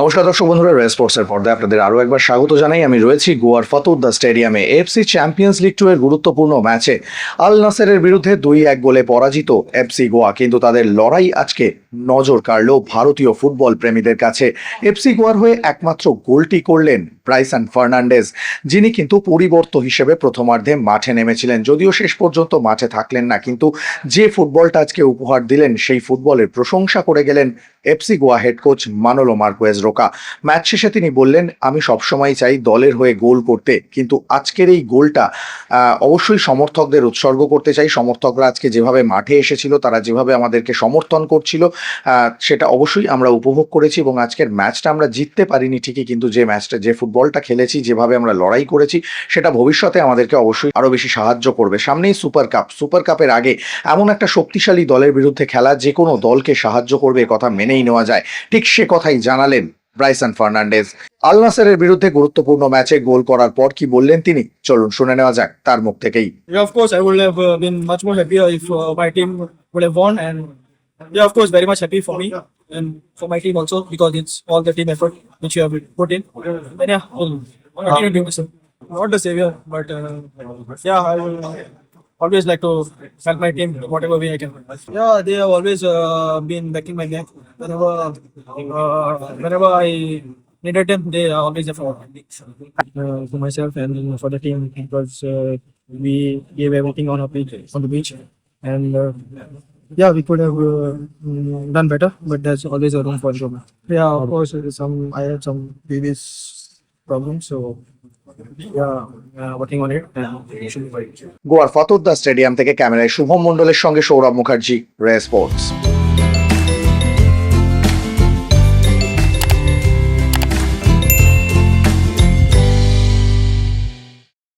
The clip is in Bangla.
নমস্কার দর্শক বন্ধুরা রেস স্পোর্টসের পর্দায় আপনাদের আরও একবার স্বাগত জানাই। আমি রয়েছি গোয়ার ফতুদ্দা স্টেডিয়ামে। এফসি চ্যাম্পিয়ন্স লিগ টু এর গুরুত্বপূর্ণ ম্যাচে আল নাসেরের বিরুদ্ধে দুই এক গোলে পরাজিত এফসি গোয়া। কিন্তু তাদের লড়াই আজকে নজর কাড়ল ভারতীয় ফুটবল প্রেমীদের কাছে। এফসি গোয়ার হয়ে একমাত্র গোলটি করলেন ব্রাইসন ফার্নান্ডেজ, যিনি কিন্তু পরিবর্ত হিসেবে প্রথমার্ধে মাঠে নেমেছিলেন। যদিও শেষ পর্যন্ত মাঠে থাকলেন না, কিন্তু যে ফুটবলটা আজকে উপহার দিলেন, সেই ফুটবলের প্রশংসা করে গেলেন FC Goa head coach Manolo Marquez Roca. Match শেষে তিনি বললেন, আমি সবসময় চাই দলের হয়ে গোল করতে, কিন্তু আজকের এই গোলটা অবশ্যই সমর্থকদের উৎসর্গ করতে চাই। সমর্থকরা আজকে যেভাবে মাঠে এসেছিল, তারা যেভাবে আমাদেরকে সমর্থন করছিল সেটা অবশ্যই আমরা উপভোগ করেছি এবং আজকের ম্যাচটা আমরা জিততে পারিনি ঠিকই কিন্তু যে ম্যাচটা যে ফুটবলটা খেলেছি যেভাবে আমরা লড়াই করেছি সেটা ভবিষ্যতে আমাদেরকে অবশ্যই আরও বেশি সাহায্য করবে। সামনেই সুপার কাপ। সুপার কাপের আগে এমন একটা শক্তিশালী দলের বিরুদ্ধে খেলা যে কোনো দলকে সাহায্য করবে কথা মেনেই নেওয়া যায়। ঠিক সে কথাই জানালেন ব্রাইসন ফার্নান্ডেজ। আল নাসেরের বিরুদ্ধে গুরুত্বপূর্ণ ম্যাচে গোল করার পর কি বললেন তিনি? চলুন শুনে নেওয়া যাক তার মুখ থেকেই। Would have uh, been much more happier if uh, my team would have won, and yeah, of course, very much happy for me and for my team also because it's all the team effort which you have put in. And yeah, I'll continue doing. Not the savior, but uh, yeah, I will always like to help my team whatever way I can. Yeah, they have always uh, been backing my back whenever uh, whenever I needed them. They are always there for me. uh, for myself and for the team because uh, we gave everything on our pitch on the beach and uh, yeah we could have uh, mm, done better but there's always a room for improvement yeah of course uh, some i had some previous problems so yeah uh, working on it and it should be fine গোয়ার ফতোদ্দা স্টেডিয়াম থেকে ক্যামেরায় শুভম মণ্ডলের সঙ্গে সৌরভ মুখার্জি রে স্পোর্টস